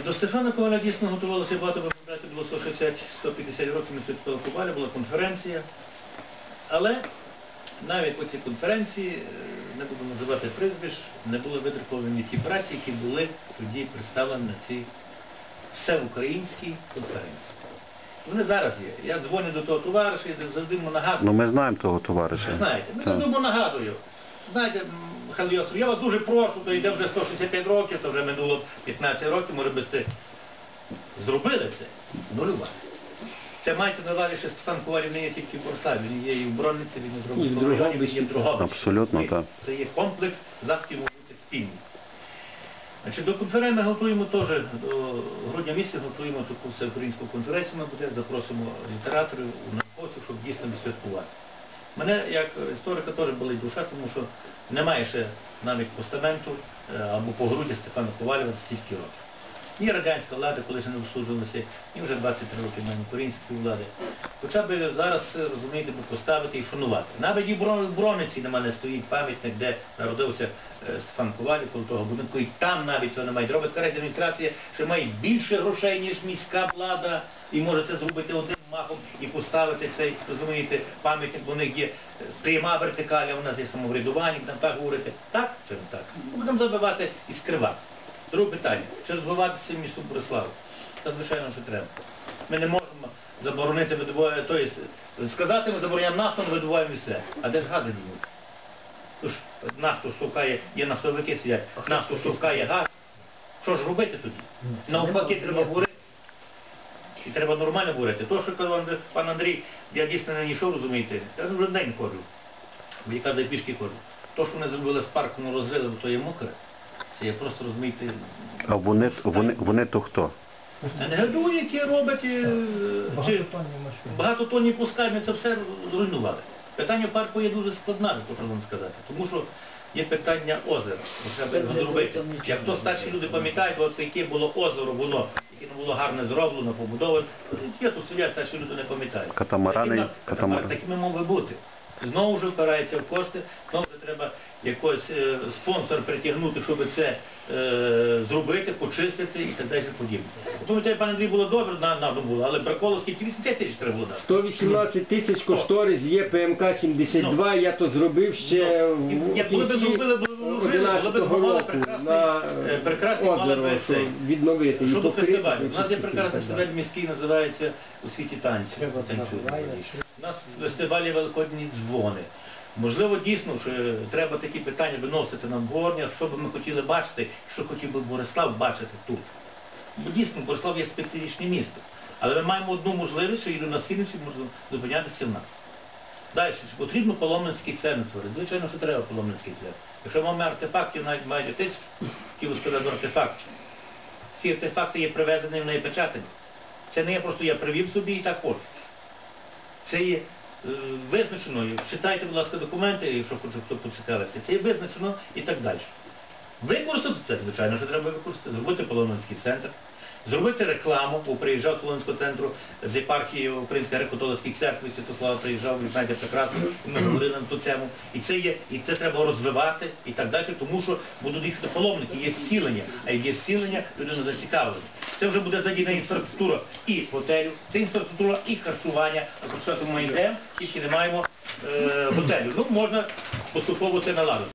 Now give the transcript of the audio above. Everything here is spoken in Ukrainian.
До Стефана Коваля дійсно готувалося багато, ви пам'ятаєте, було 160-150 років святкували Коваля, була конференція. Але навіть по цій конференції, е, не буду називати прізвищ, не були видруковані ті праці, які були тоді представлені на цій всеукраїнській конференції. Вони зараз є. Я дзвоню до того товариша і завжди йому нагадую. Ну ми знаємо того товариша. Знаєте, ми додому нагадую. Знаєте, Михайло Йосиф, я вас дуже прошу, то йде вже 165 років, то вже минуло 15 років, може би сте зробили це, нулювати. Це мається на увазі, що Стефан Ковалів не є тільки в Бориславі, він є і в Бронниці, він і в І в Дрогобичі, він є в Дрогобичі. Дрогобичі. Абсолютно, так. Це є комплекс заходів може бути спільний. Значить, до конференції ми готуємо теж, до грудня місяця готуємо таку всеукраїнську конференцію, ми буде, запросимо літераторів, науковців, щоб дійсно відсвяткувати. Мене як історика теж болить душа, тому що немає ще навіть постаменту або по груді Степана Ковалєва стільки років. Ні радянська влада, коли ще не висуджувалася, ні вже 23 роки маємо української влади. Хоча б зараз, е, розумієте, поставити і шанувати. Навіть і в Бро- Брониці на мене стоїть пам'ятник, де народився е, Стефан Ковалів, коло того будинку, і там навіть цього немає. Робить адміністрація, що має більше грошей, ніж міська влада, і може це зробити одним махом і поставити цей, розумієте, пам'ятник, бо в них є е, пряма вертикаля, у нас є самоврядування, там так говорити. Так чи не так? Будемо забивати і скривати. Друге питання. Чи розвиватися містом Бориславу? Та звичайно, що треба. Ми не можемо заборонити видобування, тобто сказати, ми забороняємо нафту, ми видобуваємо все. А де ж гази дінуться? Тож нафту штовхає, є нафтовики сидять, нафту штовхає газ. Що ж робити тоді? Навпаки, треба говорити. І треба нормально говорити. То, що казав пан Андрій, я дійсно не йшов, розумієте, я вже день ходжу. Я кожен пішки ходжу. То, що вони зробили з парку, ну розрили, то є мокре. Це є просто, розумієте, А вони, вони, вони то хто? НГДУ, які роблять, е, чи багатотонні пускання, це все зруйнували. Питання парку є дуже складне, хочу вам сказати, тому що є питання озера, треба його зробити. Як хто старші люди пам'ятають, от яке було озеро, було, яке не було гарне зроблено, побудовано, є тут сидять, старші люди не пам'ятають. Катамарани, Такими- катамарани. Такими мов би бути. Знову ж впирається в кошти, знову ж треба якийсь е, спонсор притягнути, щоб це е, зробити, почистити і так далі подібне. Пам'ятаю, пан Андрій було добре, на, на було, але бракувало скільки 80 тисяч треба було дати. 118 тисяч кошторис є ПМК 72, я то зробив ще Ну, в як коли б кінці зробили, було б вложили, було 11-го мали року прекрасний, на е, прекрасний мали озеро, б цей. відновити. і Щодо покрити, фестивалю. У нас є прекрасний фестиваль міський, називається у світі танцю. У нас фестивалі Великодні дзвони. Можливо, дійсно, що треба такі питання виносити на обговорення, що би ми хотіли бачити, що хотів би Борислав бачити тут. Бо дійсно, Борислав є специфічне місто. Але ми маємо одну можливість, що їду на східниці, можна зупинятися в нас. Далі, чи потрібно паломницький центр? Звичайно, що треба паломницький центр. Якщо маємо артефактів навіть майже тисяч, хотів сказати артефактів. Ці артефакти є привезені, вони є печатані. Це не є просто я привів собі і так хочу. Це є е, визначено, читайте, будь ласка, документи, якщо хто поцікавився, це є визначено і так далі. Використати це, звичайно, що треба використати, зробити Полонинський центр, зробити рекламу, бо приїжджав з Полонинського центру з єпархії Української греко-католицької церкви, Святослава приїжджав, ви знаєте прекрасно, і ми говорили на ту тему. І це є, і це треба розвивати і так далі, тому що будуть їхати паломники, є зцілення, а як є зцілення, людина зацікавлена. Це вже буде задіяна інфраструктура і готелю, це інфраструктура і харчування, а харчувати ми йдемо, тільки не маємо е, готелю. Ну, можна поступово це наладити.